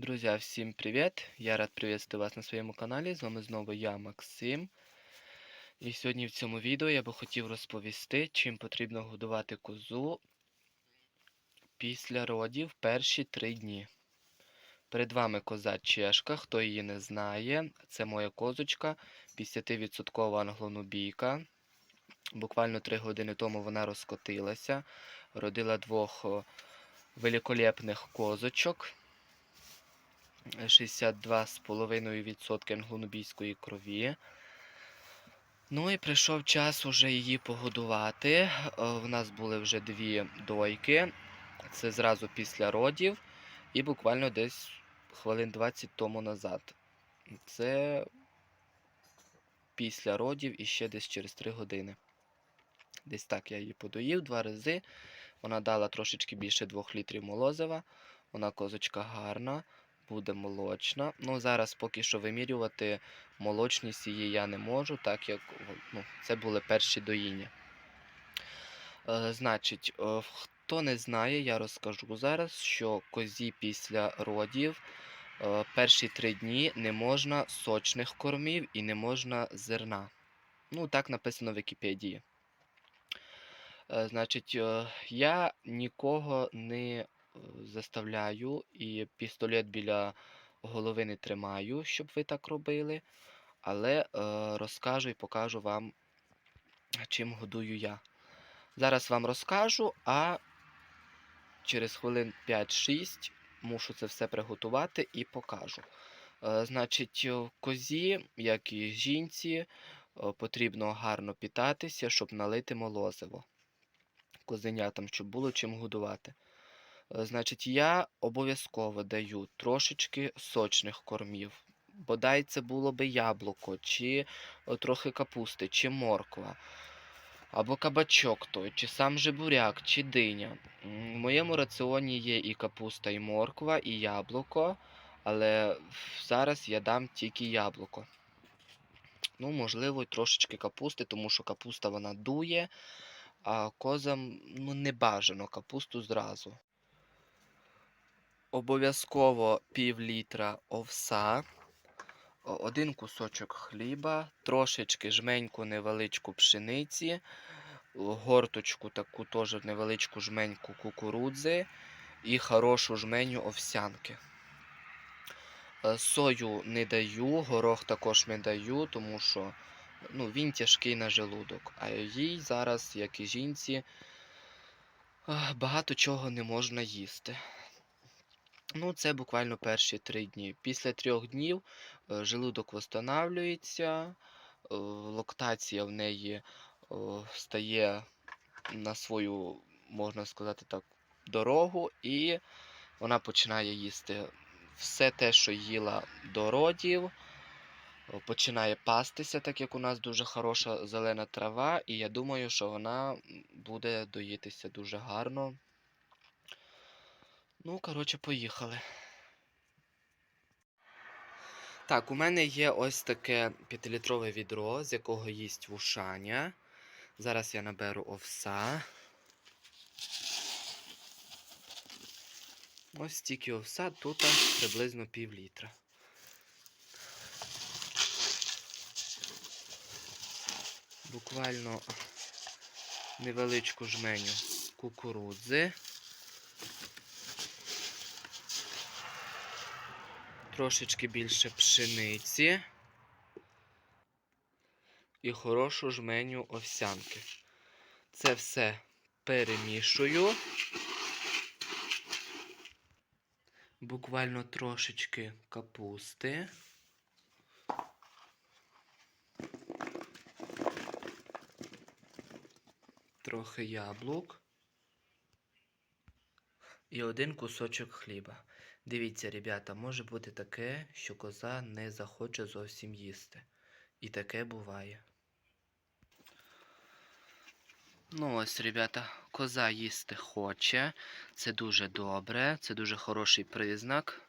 Друзья, всім привіт! Я рад приветствовать вас на своєму каналі. З вами знову я, Максим. І сьогодні в цьому відео я би хотів розповісти, чим потрібно годувати козу після родів перші три дні. Перед вами коза чешка, хто її не знає, це моя козочка, 50% англонубійка. Буквально 3 години тому вона розкотилася, родила двох великолепних козочок. 62,5% англонубійської крові. Ну і прийшов час уже її погодувати. Е, В нас були вже дві дойки. Це зразу після родів. І буквально десь хвилин 20 тому назад. Це після родів і ще десь через 3 години. Десь так я її подоїв два рази. Вона дала трошечки більше 2 літрів молозива. Вона козочка гарна буде молочна. Ну, зараз поки що вимірювати молочність її я не можу, так як ну, це були перші доїння. Е, значить, е, хто не знає, я розкажу зараз, що козі після родів е, перші три дні не можна сочних кормів і не можна зерна. Ну, так написано в Вікіпедії. Е, Значить, е, я нікого не заставляю і пістолет біля голови не тримаю, щоб ви так робили. Але е, розкажу і покажу вам, чим годую я. Зараз вам розкажу, а через хвилин 5-6 мушу це все приготувати і покажу. Е, Значить, е, козі, як і жінці, е, потрібно гарно питатися, щоб налити молозиво козенятам, щоб було чим годувати. Е, Значить, я обов'язково даю трошечки сочних кормів. Бодай це було би яблуко, чи е, трохи капусти, чи морква, або кабачок той, чи сам же буряк, чи диня. В моєму раціоні є і капуста, і морква, і яблуко, але зараз я дам тільки яблуко. Ну, можливо, трошечки капусти, тому що капуста вона дує, а козам ну, не бажано капусту зразу. Обов'язково пів літра овса, один кусочок хліба, трошечки жменьку невеличку пшениці, горточку таку теж невеличку жменьку кукурудзи і хорошу жменю овсянки. Е, Сою не даю, горох також не даю, тому що ну, він тяжкий на желудок. А їй зараз, як і жінці, багато чого не можна їсти. Ну, це буквально перші три дні. Після трьох днів е, желудок восстанавлюється, е, лактація в неї е, стає на свою, можна сказати так, дорогу, і вона починає їсти все те, що їла до родів, починає пастися, так як у нас дуже хороша зелена трава, і я думаю, що вона буде доїтися дуже гарно. Ну, коротше, поїхали. Так, у мене є ось таке 5-літрове відро, з якого їсть вушаня. Зараз я наберу овса. Ось стільки овса, тут приблизно пів літра. Буквально невеличку жменю кукурудзи. Трошечки більше пшениці і хорошу жменю овсянки. Це все перемішую. Буквально трошечки капусти. Трохи яблук. І один кусочок хліба. Дивіться, ребята, може бути таке, що коза не захоче зовсім їсти. І таке буває. Ну ось, ребята, коза їсти хоче. Це дуже добре, це дуже хороший признак.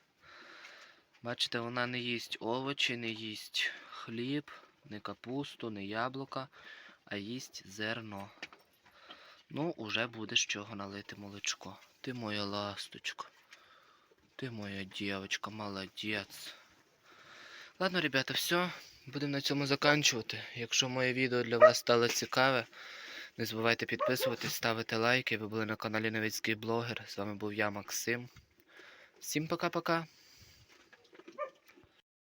Бачите, вона не їсть овочі, не їсть хліб, не капусту, не яблука, а їсть зерно. Ну, уже буде з чого налити молочко. Ти моя ласточка. Ты моя девочка, молодець. Ладно, ребята, все. Будемо на цьому заканчувати. Якщо моє відео для вас стало цікаве, не забувайте підписуватись, ставити лайки. Ви були на каналі Новицький блогер. З вами був я, Максим. Всім пока-пока.